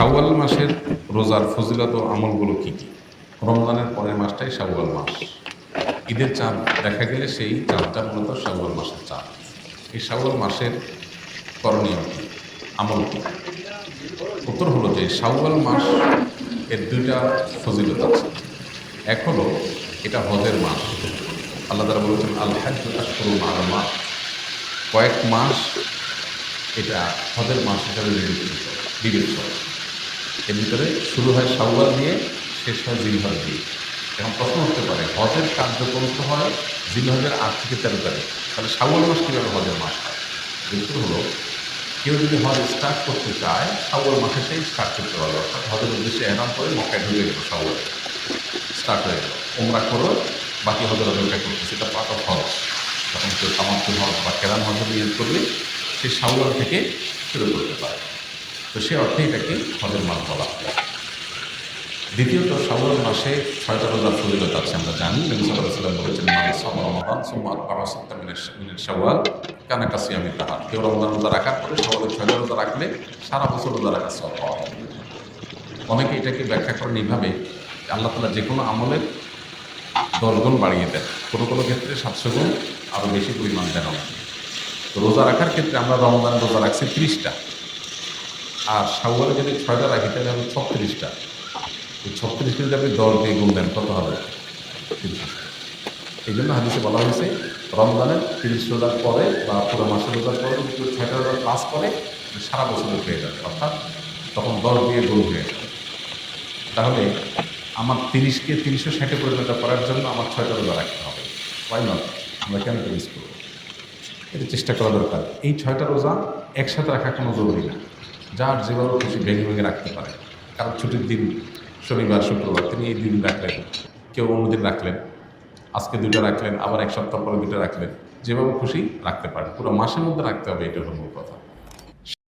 শাওয়াল মাসের রোজার ফজিলত আমলগুলো কী কী? রমজানের পরের মাসটাই শাওয়াল মাস। ঈদের চাঁদ দেখা গেলে সেই চাঁদটা মূলত শাওয়াল মাসের চাঁদ। এই শাওয়াল মাসের করণীয় কী? আমল কী? উত্তর হলো যে শাওয়াল মাস এর দুইটা ফজিলত আছে। এক হলো এটা হজের মাস। আল্লাহ তারা বলেছেন, আল হাজ আশরু মাস কয়েক মাস এটা হজের মাস হিসাবে বিবেচিত বিবেচিত। এর ভিতরে শুরু হয় শাওয়াল দিয়ে, শেষ হয় জিলহজ দিয়ে। এখন প্রশ্ন হতে পারে, হজের কার্যক্রম তো হয় জিলহজের আট থেকে তেরো তারিখ। তাহলে শাওয়াল মাস কীভাবে হজের মাস হয়? উত্তর হলো, কেউ যদি হজ স্টার্ট করতে চায়, শাওয়াল মাসে সেই স্টার্ট করতে পারবে। অর্থাৎ হজের উদ্দেশ্যে এনাম করে মক্কায় ঢুকে গেল শাওয়াল। স্টার্ট হয়ে গেল। ওমরা করো, বাকি হজের অপেক্ষা করতে সেটা পার্ট অফ হজ। তখন কেউ সামার্থ্য হজ বা কেরাম হজে নিয়োগ করলে সে শাওয়াল থেকে শুরু করতে পারে। তো সে অর্থে এটাকে হজের মাস বলা হয়। দ্বিতীয়ত, শাওয়াল মাসে ছয়টা রোজার ফজিলত আছে, আমরা জানি। নবী সাল্লাহ সাল্লাম বলেছেন মানুষ রমাদান সোমবার কানা কাসিয়ামি তাহার। কেউ রমজান রোজা রাখার পরে শাওয়ালের ছয়টা রোজা রাখলে সারা বছর রোজা রাখার সব পাওয়া অনেকে এটাকে ব্যাখ্যা করেন এইভাবে, আল্লাহ তালা যে কোনো আমলের দশ গুণ বাড়িয়ে দেন। কোনো কোনো ক্ষেত্রে সাতশো গুণ আরও বেশি পরিমাণ দেন তো রোজা রাখার ক্ষেত্রে আমরা রমজান রোজা রাখছি ত্রিশটা। আর শাওয়ালে যদি ছয়টা রাখি, তাহলে হবে ছত্রিশটা। এই ছত্রিশকে যদি আপনি দশ দিয়ে গুণ দেন, কত হবে? এই জন্য হাদিসে বলা হয়েছে, রমজানের তিরিশ রোজার পরে বা পুরো মাসের রোজার পরে যদি কেউ ছয়টা রোজার পাস করে সারা বছর হয়ে যাবে, অর্থাৎ তখন দশ দিয়ে গুণ হয়ে যাবে। তাহলে আমার তিরিশকে তিনশো ষাটে পরিণত করার জন্য আমার ছয়টা রোজা রাখতে হবে। ওয়াই নট আমরা কেন মিস করব? এটা চেষ্টা করা দরকার। এই ছয়টা রোজা একসাথে রাখা কোনো জরুরি না। যার যেভাবে খুশি ভেঙে ভেঙে রাখতে পারে। কারণ ছুটির দিন শনিবার, শুক্রবার, তিনি এই দিন রাখলেন, কেউ অন্যদিন রাখলেন, আজকে দুটো রাখলেন, আবার এক সপ্তাহ পরে দুটো রাখলেন, যেভাবে খুশি রাখতে পারেন। পুরো মাসের মধ্যে রাখতে হবে এটা হলো কথা।